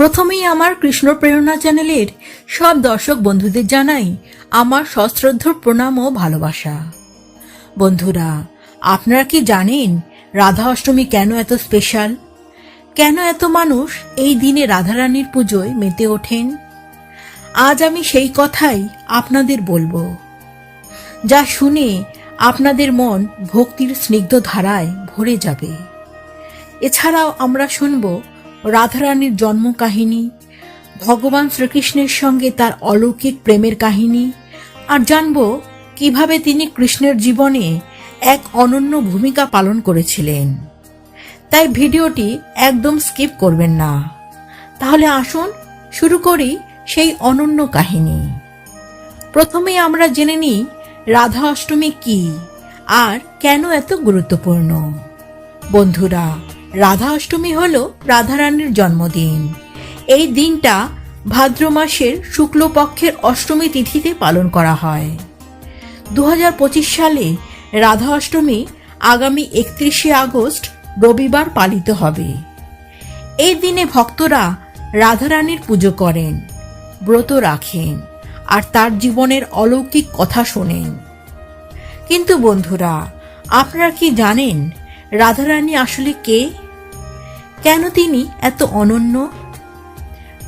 প্রথমেই আমার কৃষ্ণ প্রেরণা চ্যানেলের সব দর্শক বন্ধুদের জানাই আমার সশ্রদ্ধ প্রণাম ও ভালোবাসা। বন্ধুরা, আপনারা কি জানেন রাধা অষ্টমী কেন এত স্পেশাল কেন এত মানুষ এই দিনে রাধারানীর পুজোয় মেতে ওঠেন? আজ আমি সেই কথাই আপনাদের বলব। যা শুনে আপনাদের মন ভক্তির স্নিগ্ধ ধারায় ভরে যাবে। এছাড়াও আমরা শুনব রাধারানীর জন্ম কাহিনী ভগবান শ্রীকৃষ্ণের সঙ্গে তার অলৌকিক প্রেমের কাহিনী, আর জানব কীভাবে তিনি কৃষ্ণের জীবনে এক অনন্য ভূমিকা পালন করেছিলেন। তাই ভিডিওটি একদম স্কিপ করবেন না। তাহলে আসুন শুরু করি সেই অনন্য কাহিনী। প্রথমে আমরা জেনে নিই রাধা অষ্টমী কি আর কেন এত গুরুত্বপূর্ণ। বন্ধুরা রাধা অষ্টমী হল রাধারানীর জন্মদিন। এই দিনটা ভাদ্র মাসের শুক্লপক্ষের অষ্টমী তিথিতে পালন করা হয়। দু হাজার পঁচিশ সালে রাধা অষ্টমী আগামী একত্রিশে আগস্ট রবিবার পালিত হবে। এই দিনে ভক্তরা রাধারানীর পুজো করেন, ব্রত রাখেন আর তার জীবনের অলৌকিক কথা শোনেন। কিন্তু বন্ধুরা, আপনারা কি জানেন রাধারানী আসলে কে? কেন তিনি এত অনন্য?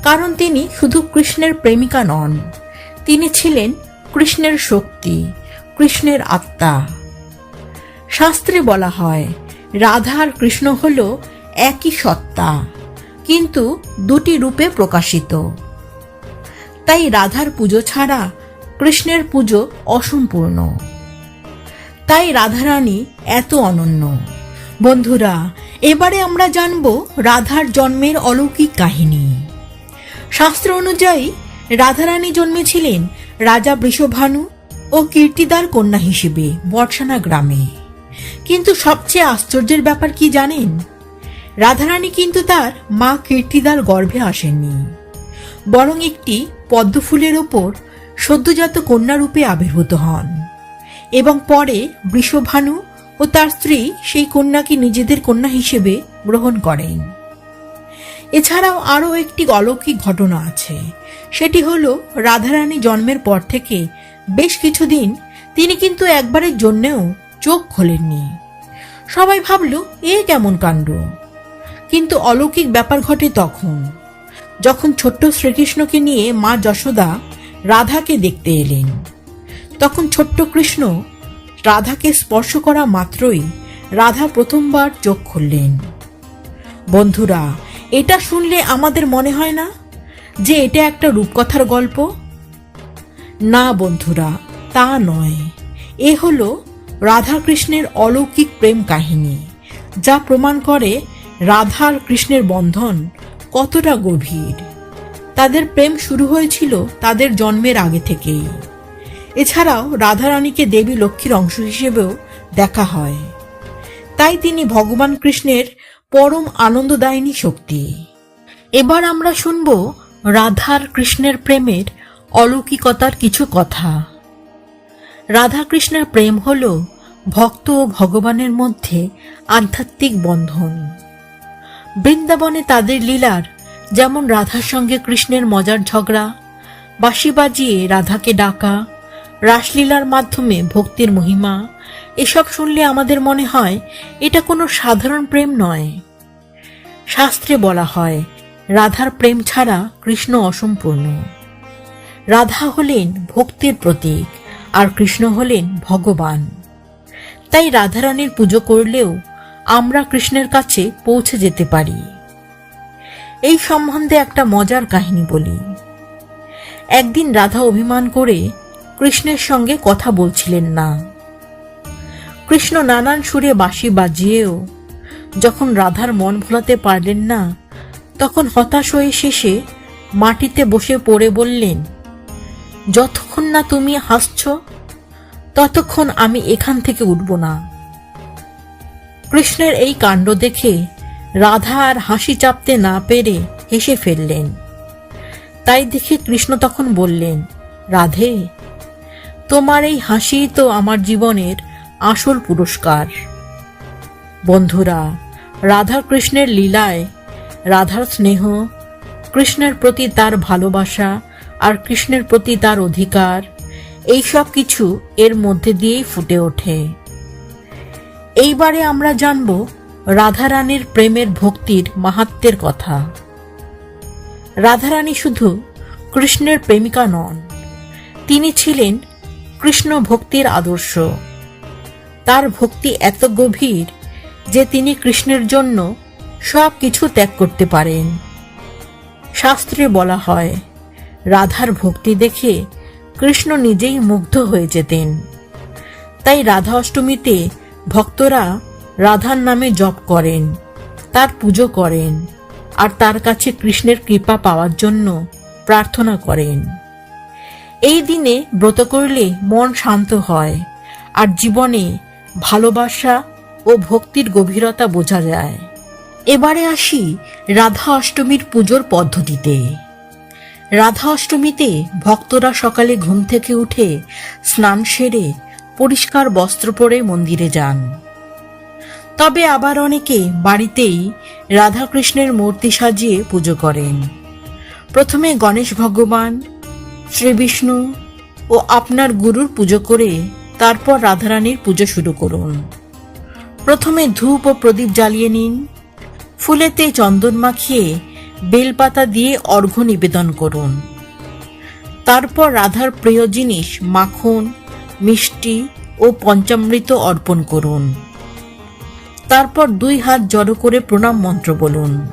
কারণ তিনি শুধু কৃষ্ণের প্রেমিকা নন। তিনি ছিলেন কৃষ্ণের শক্তি, কৃষ্ণের আত্মা। শাস্ত্রে বলা হয়, রাধা আর কৃষ্ণ হল একই সত্তা, কিন্তু দুটি রূপে প্রকাশিত। তাই রাধার পুজো ছাড়া কৃষ্ণের পুজো অসম্পূর্ণ। তাই রাধারানী এত অনন্য। বন্ধুরা, এবারে আমরা জানব রাধার জন্মের অলৌকিক কাহিনী। শাস্ত্র অনুযায়ী, রাধারানী জন্মেছিলেন রাজা বৃষভানু ও কীর্তিদার কন্যা হিসেবে বর্ষানা গ্রামে। কিন্তু সবচেয়ে আশ্চর্যের ব্যাপার কি জানেন? রাধারানী কিন্তু তার মা কীর্তিদার গর্ভে আসেননি। বরং একটি পদ্মফুলের ওপর সদ্যজাত কন্যারূপে আবির্ভূত হন। এবং পরে বৃষভানু ও তার স্ত্রী সেই কন্যাকে নিজেদের কন্যা হিসেবে গ্রহণ করেন। এছাড়াও আরও একটি অলৌকিক ঘটনা আছে। সেটি হল, রাধারানী জন্মের পর থেকে বেশ কিছুদিন তিনি কিন্তু একবারের জন্যেও চোখ খোলেননি। সবাই ভাবল, এ কেমন কাণ্ড? কিন্তু অলৌকিক ব্যাপার ঘটে তখন, যখন ছোট্ট শ্রীকৃষ্ণকে নিয়ে মা যশোদা রাধাকে দেখতে এলেন। তখন ছোট্ট কৃষ্ণ রাধাকে স্পর্শ করা মাত্রই রাধা প্রথমবার চোখ খুললেন। বন্ধুরা, এটা শুনলে আমাদের মনে হয় না যে এটা একটা রূপকথার গল্প? না বন্ধুরা, তা নয়। এ হলো রাধাকৃষ্ণের অলৌকিক প্রেম কাহিনী, যা প্রমাণ করে রাধা কৃষ্ণের বন্ধন কতটা গভীর। তাদের প্রেম শুরু হয়েছিল তাদের জন্মের আগে থেকেই। এছাড়াও রাধারানীকে দেবী লক্ষ্মীর অংশ হিসেবেও দেখা হয়। তাই তিনি ভগবান কৃষ্ণের পরম আনন্দদায়িনী শক্তি। এবার আমরা শুনব রাধার কৃষ্ণের প্রেমের অলৌকিকতার কিছু কথা। রাধা কৃষ্ণের প্রেম হল ভক্ত ও ভগবানের মধ্যে আধ্যাত্মিক বন্ধন। বৃন্দাবনে তাদের লীলার যেমন রাধার সঙ্গে কৃষ্ণের মজার ঝগড়া, বাঁশি বাজিয়ে রাধাকে ডাকা রাসলীলার মাধ্যমে ভক্তির মহিমা। এসব শুনলে আমাদের মনে হয়, এটা কোনো সাধারণ প্রেম নয়। শাস্ত্রে বলা হয়, রাধার প্রেম ছাড়া কৃষ্ণ অসম্পূর্ণ। রাধা হলেন ভক্তির প্রতীক, আর কৃষ্ণ হলেন ভগবান। তাই রাধারানীর পুজো করলেও আমরা কৃষ্ণের কাছে পৌঁছে যেতে পারি। এই সম্বন্ধে একটা মজার কাহিনী বলি। একদিন রাধা অভিমান করে কৃষ্ণের সঙ্গে কথা বলছিলেন না। কৃষ্ণ নানান সুরে বাঁশি বাজিয়েও যখন রাধার মন ভোলাতে পারলেন না, তখন হতাশ হয়ে শেষে মাটিতে বসে পড়ে বললেন, যতক্ষণ না তুমি হাসছ, ততক্ষণ আমি এখান থেকে উঠব না। কৃষ্ণের এই কাণ্ড দেখে রাধা আর হাসি চাপতে না পেরে হেসে ফেললেন। তাই দেখে কৃষ্ণ তখন বললেন, রাধে তোমার এই হাসি তো আমার জীবনের আসল পুরস্কার। বন্ধুরা রাধা কৃষ্ণের লীলায় রাধার স্নেহ, কৃষ্ণের প্রতি তার ভালোবাসা আর কৃষ্ণের প্রতি তার অধিকার, এই সব কিছু এর মধ্যে দিয়েই ফুটে ওঠে। এইবারে আমরা জানব রাধারানীর প্রেমের ভক্তির মাহাত্মের কথা। রাধারানী শুধু কৃষ্ণের প্রেমিকা নন, তিনি ছিলেন কৃষ্ণ ভক্তির আদর্শ। তার ভক্তি এত গভীর যে তিনি কৃষ্ণের জন্য সব কিছু ত্যাগ করতে পারেন। শাস্ত্রে বলা হয়, রাধার ভক্তি দেখে কৃষ্ণ নিজেই মুগ্ধ হয়ে যেতেন। তাই রাধা অষ্টমীতে ভক্তরা রাধার নামে জপ করেন, তার পুজো করেন, আর তার কাছে কৃষ্ণের কৃপা পাওয়ার জন্য প্রার্থনা করেন। এই দিনে ব্রত করলে মন শান্ত হয়, আর জীবনে ভালোবাসা ও ভক্তির গভীরতা বোঝা যায়। এবারে আসি রাধা অষ্টমীর পুজোর পদ্ধতিতে। রাধা অষ্টমীতে ভক্তরা সকালে ঘুম থেকে উঠে স্নান সেরে পরিষ্কার বস্ত্র পরে মন্দিরে যান। তবে আবার অনেকে বাড়িতেই রাধাকৃষ্ণের মূর্তি সাজিয়ে পুজো করেন। প্রথমে গণেশ ভগবান শ্রী বিষ্ণু ও আপনার গুরুর পুজো করে তারপর রাধারানীর পুজো শুরু করুন। প্রথমে ধূপ ও প্রদীপ জ্বালিয়ে নিন। ফুলেতে চন্দন মাখিয়ে বেলপাতা দিয়ে অর্ঘ্য নিবেদন করুন। তারপর রাধার প্রিয় জিনিস মাখন, মিষ্টি ও পঞ্চামৃত অর্পণ করুন। তারপর দুই হাত জড়ো করে প্রণাম মন্ত্র বলুন।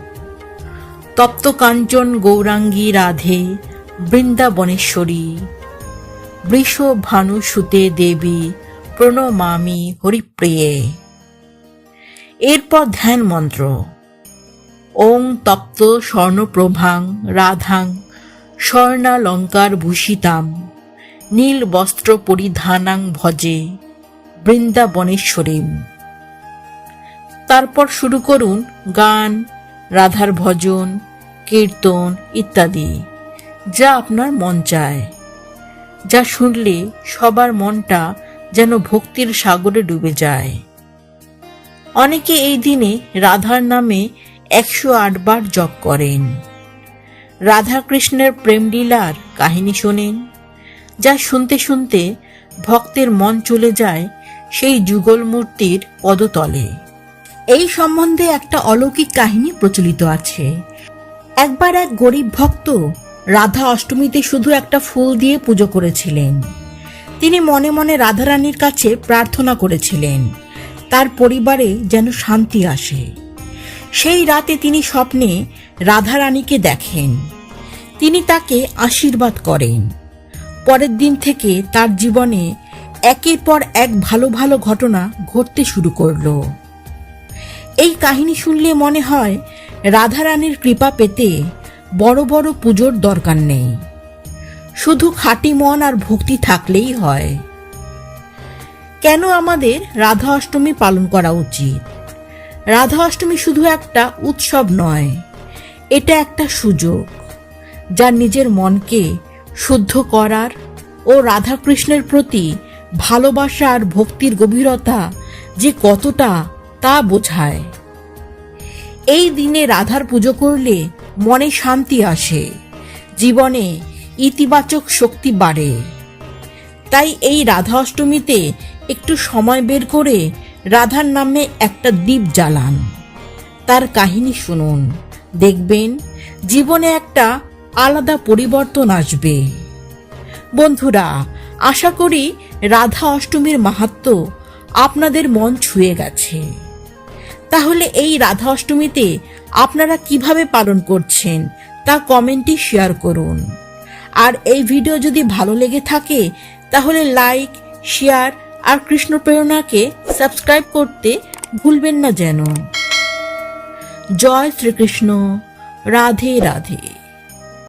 তপ্ত কাঞ্চন, গৌরাঙ্গী, রাধে বৃন্দাবনেশ্বরী। বৃষ ভানু সুতে দেবী, প্রণমামি হরিপ্রিয়ে। এরপর ধ্যান মন্ত্র। ওং তপ্ত স্বর্ণপ্রভাং রাধাং স্বর্ণালঙ্কার ভূষিতাম, নীল বস্ত্র পরিধানাং ভজে বৃন্দাবনেশ্বরীম। তারপর শুরু করুন গান, রাধার ভজন, কীর্তন ইত্যাদি। যা আপনার মন চায়। যা শুনলে সবার মনটা যেন ভক্তির সাগরে ডুবে যায়। অনেকে এই দিনে রাধার নামে একশো আটবার জপ করেন। রাধাকৃষ্ণের প্রেমলীলার কাহিনী শোনেন, যা শুনতে শুনতে ভক্তের মন চলে যায় সেই যুগল মূর্তির পদতলে। এই সম্বন্ধে একটা অলৌকিক কাহিনী প্রচলিত আছে। একবার এক গরিব ভক্ত রাধা অষ্টমীতে শুধু একটা ফুল দিয়ে পুজো করেছিলেন। তিনি মনে মনে রাধারানীর কাছে প্রার্থনা করেছিলেন, তার পরিবারে যেন শান্তি আসে। সেই রাতে তিনি স্বপ্নে রাধারানীকে দেখেন। তিনি তাকে আশীর্বাদ করেন। পরের দিন থেকে তার জীবনে একের পর এক ভালো ভালো ঘটনা ঘটতে শুরু করল। এই কাহিনী শুনলে মনে হয় রাধারানীর কৃপা পেতে বড় বড় পুজোর দরকার নেই। শুধু খাঁটি মন আর ভক্তি থাকলেই হয়। কেন আমাদের রাধা অষ্টমী পালন করা উচিত? রাধা অষ্টমী শুধু একটা উৎসব নয়, এটা একটা সুযোগ, যা নিজের মনকে শুদ্ধ করার ও রাধাকৃষ্ণের প্রতি ভালোবাসা আর ভক্তির গভীরতা যে কতটা তা বোঝায়। এই দিনে রাধার পুজো করলে মনে শান্তি আসে, জীবনে ইতিবাচক শক্তি বাড়ে। তাই এই রাধা অষ্টমীতে একটু সময় বের করে রাধার নামে একটা দ্বীপ জ্বালান। তার কাহিনী শুনুন। দেখবেন জীবনে একটা আলাদা পরিবর্তন আসবে। বন্ধুরা, আশা করি রাধা অষ্টমীর মাহাত্ম আপনাদের মন ছুঁয়ে গেছে। তাহলে এই রাধা অষ্টমীতে আপনারা কীভাবে পালন করছেন তা কমেন্টে শেয়ার করুন। আর এই ভিডিও যদি ভালো লেগে থাকে, তাহলে লাইক, শেয়ার আর কৃষ্ণ প্রেরণাকে সাবস্ক্রাইব করতে ভুলবেন না যেন। জয় শ্রীকৃষ্ণ। রাধে রাধে।